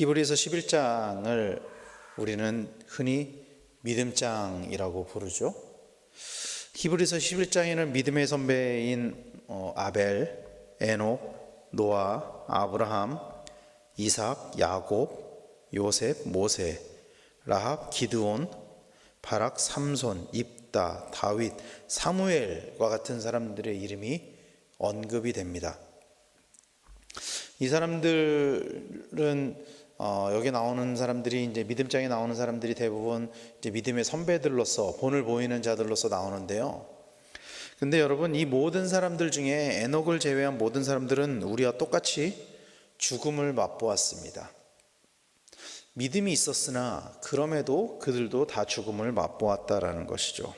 히브리서 11장을 우리는 흔히 믿음장이라고 부르죠. 히브리서 11장에는 믿음의 선배인 어, 아벨, 에녹, 노아, 아브라함, 이삭, 야곱, 요셉, 모세, 라합, 기드온, 바락, 삼손, 입다, 다윗, 사무엘과 같은 사람들의 이름이 언급이 됩니다. 이 사람들은 어, 여기 나오는 사람들이 이제 믿음장에 나오는 사람들이 대부분 이제 믿음의 선배들로서 본을 보이는 자들로서 나오는데요. 근데 여러분 이 모든 사람들 중에 에녹을 제외한 모든 사람들은 우리와 똑같이 죽음을 맛보았습니다. 믿음이 있었으나 그럼에도 그들도 다 죽음을 맛보았다라는 것이죠.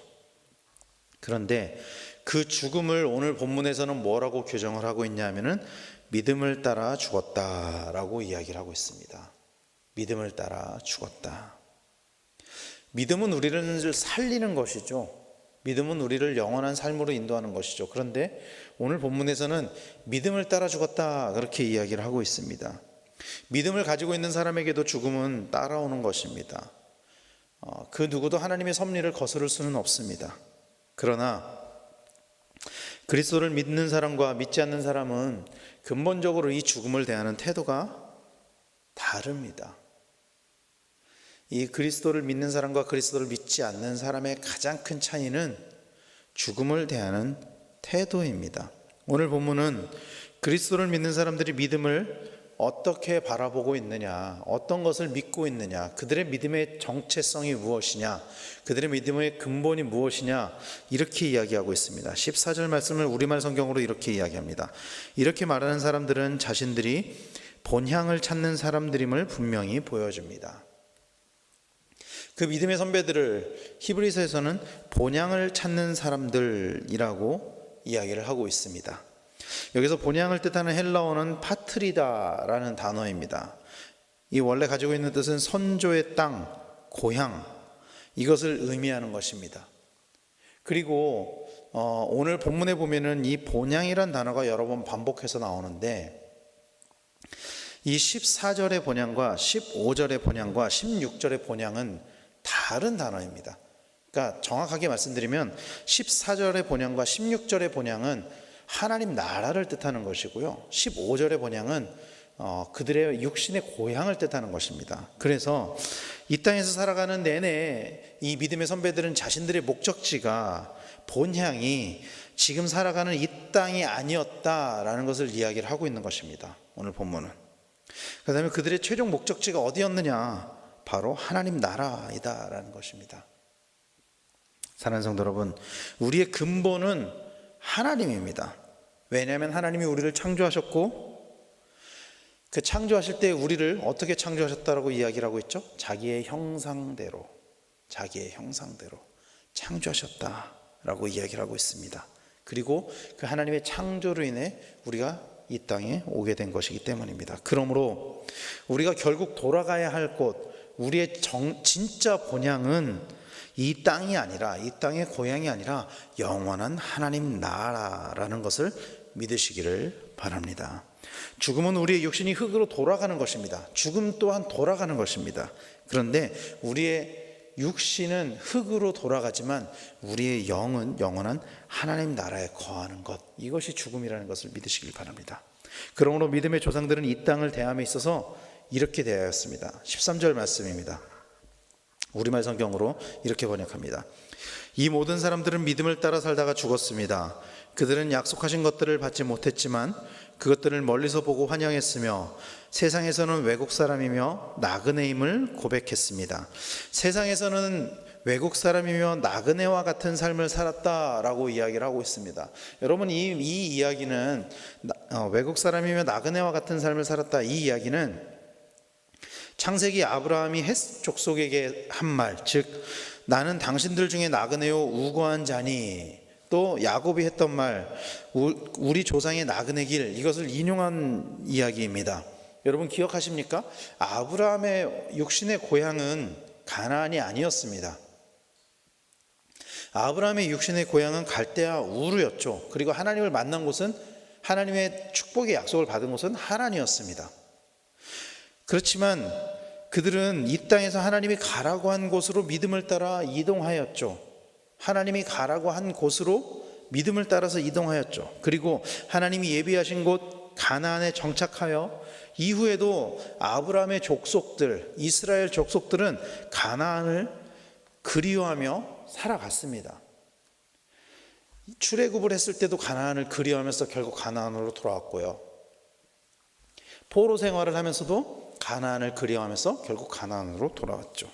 그런데 그 죽음을 오늘 본문에서는 뭐라고 규정을 하고 있냐면은 믿음을 따라 죽었다라고 이야기를 하고 있습니다. 믿음을 따라 죽었다. 믿음은 우리를 살리는 것이죠. 믿음은 우리를 영원한 삶으로 인도하는 것이죠. 그런데 오늘 본문에서는 믿음을 따라 죽었다 그렇게 이야기를 하고 있습니다. 믿음을 가지고 있는 사람에게도 죽음은 따라오는 것입니다. 어, 그 누구도 하나님의 섭리를 거스를 수는 없습니다. 그러나 그리스도를 믿는 사람과 믿지 않는 사람은 근본적으로 이 죽음을 대하는 태도가 다릅니다. 이 그리스도를 믿는 사람과 그리스도를 믿지 않는 사람의 가장 큰 차이는 죽음을 대하는 태도입니다. 오늘 본문은 그리스도를 믿는 사람들이 믿음을 어떻게 바라보고 있느냐, 어떤 것을 믿고 있느냐, 그들의 믿음의 정체성이 무엇이냐, 그들의 믿음의 근본이 무엇이냐, 이렇게 이야기하고 있습니다. 14절 말씀을 우리말 성경으로 이렇게 이야기합니다. 이렇게 말하는 사람들은 자신들이 본향을 찾는 사람들임을 분명히 보여줍니다. 그 믿음의 선배들을 히브리서에서는 본향을 찾는 사람들이라고 이야기를 하고 있습니다. 여기서 본향을 뜻하는 헬라어는 파트리다라는 단어입니다. 이 원래 가지고 있는 뜻은 선조의 땅, 고향 이것을 의미하는 것입니다. 그리고 어, 오늘 본문에 보면은 이 본향이란 단어가 여러 번 반복해서 나오는데 이 14절의 본향과 15절의 본향과 16절의 본향은 다른 단어입니다. 그러니까 정확하게 말씀드리면 14절의 본향과 16절의 본향은 하나님 나라를 뜻하는 것이고요. 15절의 본향은 어, 그들의 육신의 고향을 뜻하는 것입니다. 그래서 이 땅에서 살아가는 내내 이 믿음의 선배들은 자신들의 목적지가 본향이 지금 살아가는 이 땅이 아니었다라는 것을 이야기를 하고 있는 것입니다. 오늘 본문은. 그 다음에 그들의 최종 목적지가 어디였느냐? 바로 하나님 나라이다라는 것입니다. 사랑하는 성도 여러분, 우리의 근본은 하나님입니다. 왜냐하면 하나님이 우리를 창조하셨고 그 창조하실 때 우리를 어떻게 창조하셨다라고 이야기를 하고 있죠? 자기의 형상대로, 자기의 형상대로 창조하셨다라고 이야기를 하고 있습니다. 그리고 그 하나님의 창조로 인해 우리가 이 땅에 오게 된 것이기 때문입니다. 그러므로 우리가 결국 돌아가야 할 곳, 우리의 정, 진짜 본향은 이 땅이 아니라 이 땅의 고향이 아니라 영원한 하나님 나라라는 것을 믿으시기를 바랍니다. 죽음은 우리의 육신이 흙으로 돌아가는 것입니다. 죽음 또한 돌아가는 것입니다. 그런데 우리의 육신은 흙으로 돌아가지만 우리의 영은 영원한 하나님 나라에 거하는 것 이것이 죽음이라는 것을 믿으시길 바랍니다. 그러므로 믿음의 조상들은 이 땅을 대함에 있어서 이렇게 대하였습니다. 13절 말씀입니다. 우리말 성경으로 이렇게 번역합니다. 이 모든 사람들은 믿음을 따라 살다가 죽었습니다. 그들은 약속하신 것들을 받지 못했지만 그것들을 멀리서 보고 환영했으며 세상에서는 외국 사람이며 나그네임을 고백했습니다. 세상에서는 외국 사람이며 나그네와 같은 삶을 살았다라고 이야기를 하고 있습니다. 여러분 이, 이 이야기는 어, 외국 사람이며 나그네와 같은 삶을 살았다 이 이야기는 창세기 아브라함이 헷 족속에게 한 말, 즉 나는 당신들 중에 나그네요 우고한 자니 또 야곱이 했던 말 우리 조상의 나그네 길 이것을 인용한 이야기입니다. 여러분 기억하십니까? 아브라함의 육신의 고향은 가나안이 아니었습니다. 아브라함의 육신의 고향은 갈대아 우르였죠. 그리고 하나님을 만난 곳은 하나님의 축복의 약속을 받은 곳은 하란이었습니다. 그렇지만 그들은 이 땅에서 하나님이 가라고 한 곳으로 믿음을 따라 이동하였죠. 하나님이 가라고 한 곳으로 믿음을 따라서 이동하였죠. 그리고 하나님이 예비하신 곳 가나안에 정착하여 이후에도 아브라함의 족속들, 이스라엘 족속들은 가나안을 그리워하며 살아갔습니다. 출애굽을 했을 때도 가나안을 그리워하면서 결국 가나안으로 돌아왔고요. 포로 생활을 하면서도 가나안을 그리워하면서 결국 가나안으로 돌아왔죠.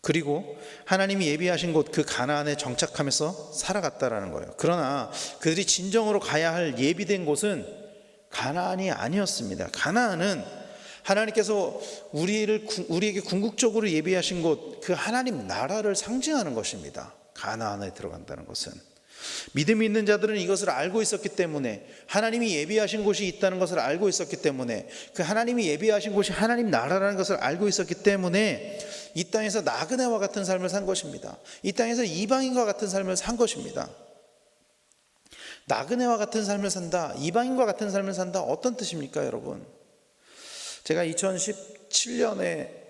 그리고 하나님이 예비하신 곳 그 가나안에 정착하면서 살아갔다라는 거예요. 그러나 그들이 진정으로 가야 할 예비된 곳은 가나안이 아니었습니다. 가나안은 하나님께서 우리를 우리에게 궁극적으로 예비하신 곳 그 하나님 나라를 상징하는 것입니다. 가나안에 들어간다는 것은 믿음이 있는 자들은 이것을 알고 있었기 때문에 하나님이 예비하신 곳이 있다는 것을 알고 있었기 때문에 그 하나님이 예비하신 곳이 하나님 나라라는 것을 알고 있었기 때문에 이 땅에서 나그네와 같은 삶을 산 것입니다. 이 땅에서 이방인과 같은 삶을 산 것입니다. 나그네와 같은 삶을 산다, 이방인과 같은 삶을 산다 어떤 뜻입니까, 여러분? 제가 2017년에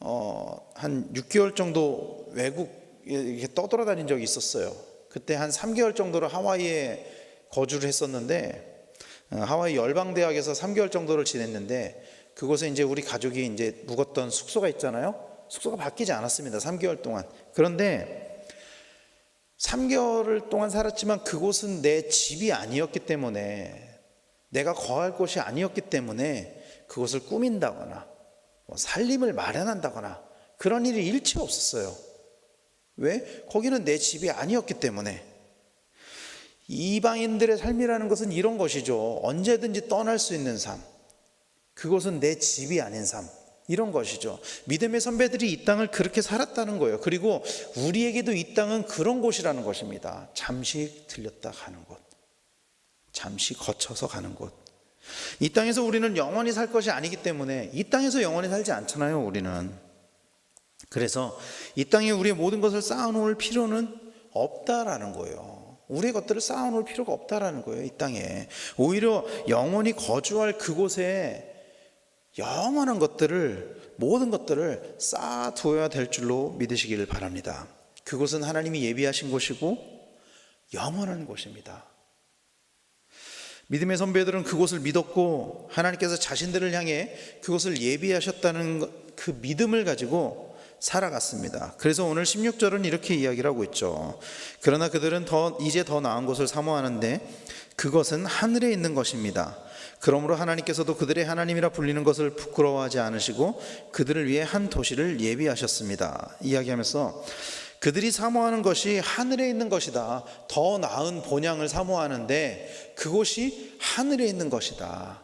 어, 한 6개월 정도 외국 이렇게 떠돌아다닌 적이 있었어요. 그때 한 3개월 정도를 하와이에 거주를 했었는데 어, 하와이 열방 대학에서 3개월 정도를 지냈는데 그곳에 이제 우리 가족이 이제 묵었던 숙소가 있잖아요. 숙소가 바뀌지 않았습니다. 3개월 동안. 그런데 3개월을 동안 살았지만 그곳은 내 집이 아니었기 때문에 내가 거할 곳이 아니었기 때문에 그것을 꾸민다거나 뭐 살림을 마련한다거나 그런 일이 일체 없었어요. 왜? 거기는 내 집이 아니었기 때문에. 이방인들의 삶이라는 것은 이런 것이죠. 언제든지 떠날 수 있는 삶. 그것은 내 집이 아닌 삶. 이런 것이죠. 믿음의 선배들이 이 땅을 그렇게 살았다는 거예요. 그리고 우리에게도 이 땅은 그런 곳이라는 것입니다. 잠시 들렸다 가는 곳. 잠시 거쳐서 가는 곳. 이 땅에서 우리는 영원히 살 것이 아니기 때문에 이 땅에서 영원히 살지 않잖아요, 우리는. 그래서 이 땅에 우리의 모든 것을 쌓아놓을 필요는 없다라는 거예요. 우리의 것들을 쌓아놓을 필요가 없다라는 거예요, 이 땅에. 오히려 영원히 거주할 그곳에 영원한 것들을, 모든 것들을 쌓아두어야 될 줄로 믿으시기를 바랍니다. 그곳은 하나님이 예비하신 곳이고 영원한 곳입니다. 믿음의 선배들은 그곳을 믿었고 하나님께서 자신들을 향해 그곳을 예비하셨다는 그 믿음을 가지고 살아갔습니다. 그래서 오늘 16절은 이렇게 이야기를 하고 있죠. 그러나 그들은 더 이제 더 나은 곳을 사모하는데 그것은 하늘에 있는 것입니다. 그러므로 하나님께서도 그들의 하나님이라 불리는 것을 부끄러워하지 않으시고 그들을 위해 한 도시를 예비하셨습니다. 이야기하면서 그들이 사모하는 것이 하늘에 있는 것이다. 더 나은 본향을 사모하는데 그곳이 하늘에 있는 것이다.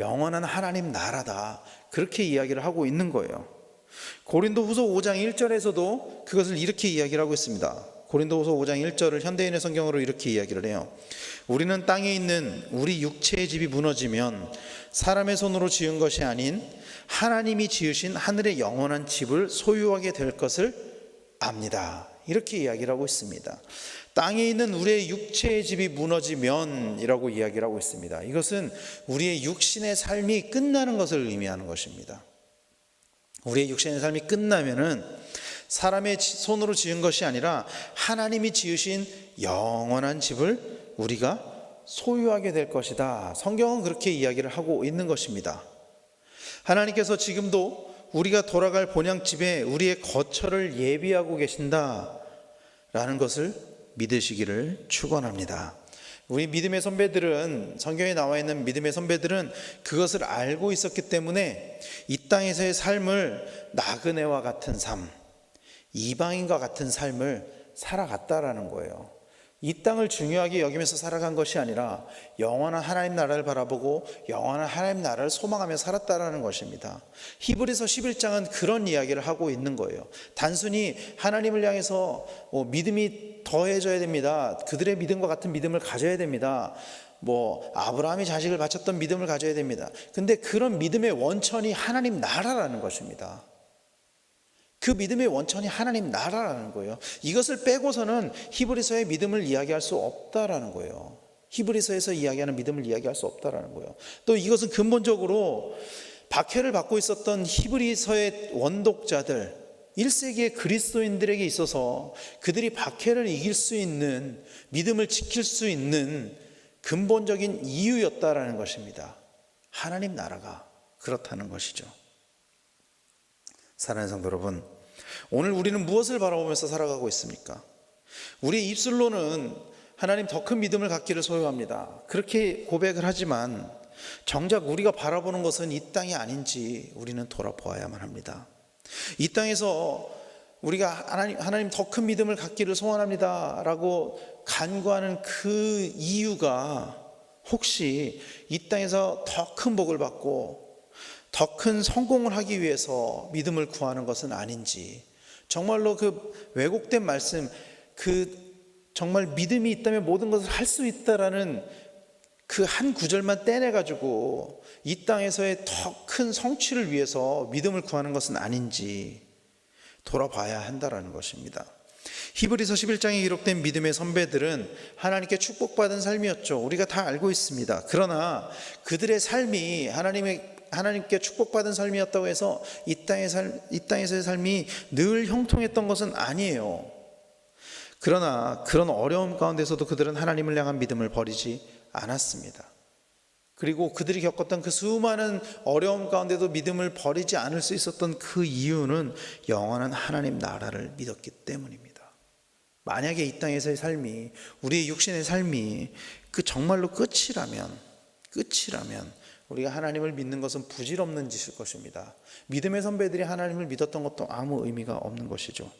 영원한 하나님 나라다. 그렇게 이야기를 하고 있는 거예요. 고린도 후서 5장 1절에서도 그것을 이렇게 이야기를 하고 있습니다. 고린도 후서 5장 1절을 현대인의 성경으로 이렇게 이야기를 해요. 우리는 땅에 있는 우리 육체의 집이 무너지면 사람의 손으로 지은 것이 아닌 하나님이 지으신 하늘의 영원한 집을 소유하게 될 것을 압니다. 이렇게 이야기를 하고 있습니다. 땅에 있는 우리의 육체의 집이 무너지면이라고 이야기를 하고 있습니다. 이것은 우리의 육신의 삶이 끝나는 것을 의미하는 것입니다. 우리의 육신의 삶이 끝나면은 사람의 손으로 지은 것이 아니라 하나님이 지으신 영원한 집을 우리가 소유하게 될 것이다. 성경은 그렇게 이야기를 하고 있는 것입니다. 하나님께서 지금도 우리가 돌아갈 본향 집에 우리의 거처를 예비하고 계신다라는 것을 믿으시기를 축원합니다. 우리 믿음의 선배들은 성경에 나와 있는 믿음의 선배들은 그것을 알고 있었기 때문에 이 땅에서의 삶을 나그네와 같은 삶, 이방인과 같은 삶을 살아갔다라는 거예요. 이 땅을 중요하게 여기면서 살아간 것이 아니라 영원한 하나님 나라를 바라보고 영원한 하나님 나라를 소망하며 살았다라는 것입니다. 히브리서 11장은 그런 이야기를 하고 있는 거예요. 단순히 하나님을 향해서 뭐 믿음이 더해져야 됩니다. 그들의 믿음과 같은 믿음을 가져야 됩니다. 뭐 아브라함이 자식을 바쳤던 믿음을 가져야 됩니다. 근데 그런 믿음의 원천이 하나님 나라라는 것입니다. 그 믿음의 원천이 하나님 나라라는 거예요. 이것을 빼고서는 히브리서의 믿음을 이야기할 수 없다라는 거예요. 히브리서에서 이야기하는 믿음을 이야기할 수 없다라는 거예요. 또 이것은 근본적으로 박해를 받고 있었던 히브리서의 원독자들 1세기의 그리스도인들에게 있어서 그들이 박해를 이길 수 있는 믿음을 지킬 수 있는 근본적인 이유였다라는 것입니다. 하나님 나라가 그렇다는 것이죠. 사랑하는 성도 여러분, 오늘 우리는 무엇을 바라보면서 살아가고 있습니까? 우리 입술로는 하나님 더 큰 믿음을 갖기를 소유합니다. 그렇게 고백을 하지만 정작 우리가 바라보는 것은 이 땅이 아닌지 우리는 돌아보아야만 합니다. 이 땅에서 우리가 하나님, 하나님 더 큰 믿음을 갖기를 소원합니다. 라고 간구하는 그 이유가 혹시 이 땅에서 더 큰 복을 받고 더 큰 성공을 하기 위해서 믿음을 구하는 것은 아닌지 정말로 그 왜곡된 말씀 그 정말 믿음이 있다면 모든 것을 할 수 있다라는 그 한 구절만 떼내 가지고 이 땅에서의 더 큰 성취를 위해서 믿음을 구하는 것은 아닌지 돌아봐야 한다라는 것입니다. 히브리서 11장에 기록된 믿음의 선배들은 하나님께 축복받은 삶이었죠. 우리가 다 알고 있습니다. 그러나 그들의 삶이 하나님의 하나님께 축복받은 삶이었다고 해서 이 땅의 삶, 이 땅에서의 삶이 늘 형통했던 것은 아니에요. 그러나 그런 어려움 가운데서도 그들은 하나님을 향한 믿음을 버리지 않았습니다. 그리고 그들이 겪었던 그 수많은 어려움 가운데도 믿음을 버리지 않을 수 있었던 그 이유는 영원한 하나님 나라를 믿었기 때문입니다. 만약에 이 땅에서의 삶이 우리의 육신의 삶이 그 정말로 끝이라면 끝이라면 우리가 하나님을 믿는 것은 부질없는 짓일 것입니다. 믿음의 선배들이 하나님을 믿었던 것도 아무 의미가 없는 것이죠.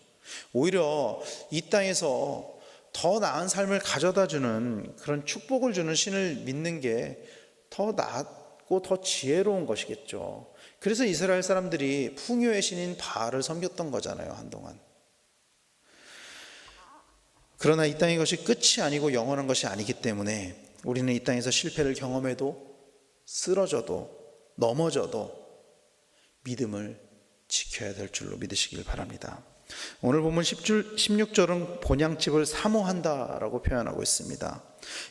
오히려 이 땅에서 더 나은 삶을 가져다 주는 그런 축복을 주는 신을 믿는 게 더 낫고 더 지혜로운 것이겠죠. 그래서 이스라엘 사람들이 풍요의 신인 바알을 섬겼던 거잖아요, 한동안. 그러나 이 땅의 것이 끝이 아니고 영원한 것이 아니기 때문에 우리는 이 땅에서 실패를 경험해도 쓰러져도 넘어져도 믿음을 지켜야 될 줄로 믿으시길 바랍니다. 오늘 보면 10줄, 16절은 본향집을 사모한다라고 표현하고 있습니다.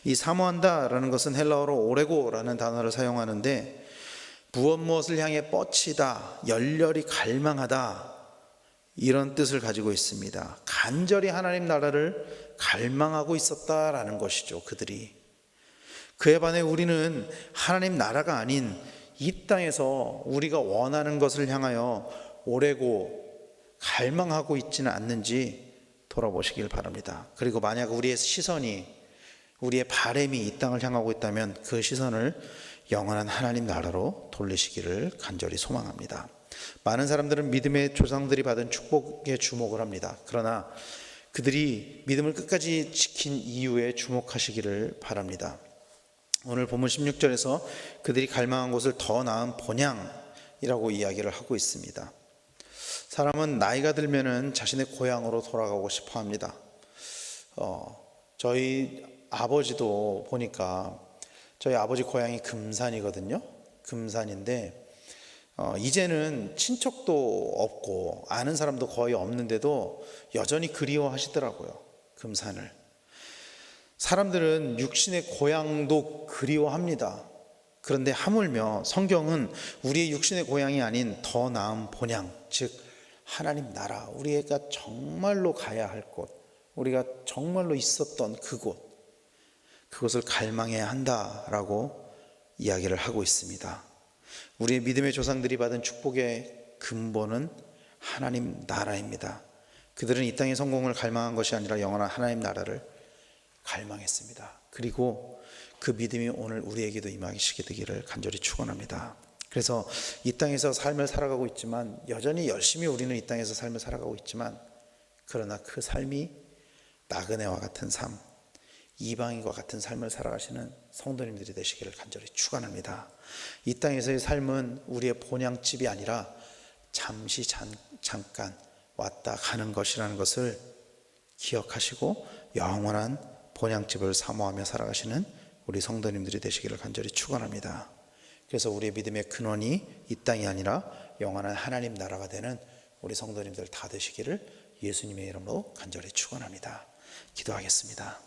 이 사모한다라는 것은 헬라어로 오레고라는 단어를 사용하는데 무엇 무엇을 향해 뻗치다, 열렬히 갈망하다 이런 뜻을 가지고 있습니다. 간절히 하나님 나라를 갈망하고 있었다라는 것이죠. 그들이 그에 반해 우리는 하나님 나라가 아닌 이 땅에서 우리가 원하는 것을 향하여 오래고 갈망하고 있지는 않는지 돌아보시길 바랍니다. 그리고 만약 우리의 시선이 우리의 바램이 이 땅을 향하고 있다면 그 시선을 영원한 하나님 나라로 돌리시기를 간절히 소망합니다. 많은 사람들은 믿음의 조상들이 받은 축복에 주목을 합니다. 그러나 그들이 믿음을 끝까지 지킨 이유에 주목하시기를 바랍니다. 오늘 본문 16절에서 그들이 갈망한 곳을 더 나은 본향이라고 이야기를 하고 있습니다. 사람은 나이가 들면은 자신의 고향으로 돌아가고 싶어 합니다. 어, 저희 아버지도 보니까 저희 아버지 고향이 금산이거든요. 금산인데 어, 이제는 친척도 없고 아는 사람도 거의 없는데도 여전히 그리워하시더라고요. 금산을. 사람들은 육신의 고향도 그리워합니다. 그런데 하물며 성경은 우리의 육신의 고향이 아닌 더 나은 본향, 즉 하나님 나라, 우리가 정말로 가야 할 곳, 우리가 정말로 있었던 그곳, 그것을 갈망해야 한다라고 이야기를 하고 있습니다. 우리의 믿음의 조상들이 받은 축복의 근본은 하나님 나라입니다. 그들은 이 땅의 성공을 갈망한 것이 아니라 영원한 하나님 나라를 갈망했습니다. 그리고 그 믿음이 오늘 우리에게도 임하시게 되기를 간절히 축원합니다. 그래서 이 땅에서 삶을 살아가고 있지만 여전히 열심히 우리는 이 땅에서 삶을 살아가고 있지만 그러나 그 삶이 나그네와 같은 삶, 이방인과 같은 삶을 살아가시는 성도님들이 되시기를 간절히 축원합니다. 이 땅에서의 삶은 우리의 본향집이 아니라 잠시 잠, 잠깐 왔다 가는 것이라는 것을 기억하시고 영원한 본향집을 사모하며 살아가시는 우리 성도님들이 되시기를 간절히 축원합니다. 그래서 우리의 믿음의 근원이 이 땅이 아니라 영원한 하나님 나라가 되는 우리 성도님들 다 되시기를 예수님의 이름으로 간절히 축원합니다. 기도하겠습니다.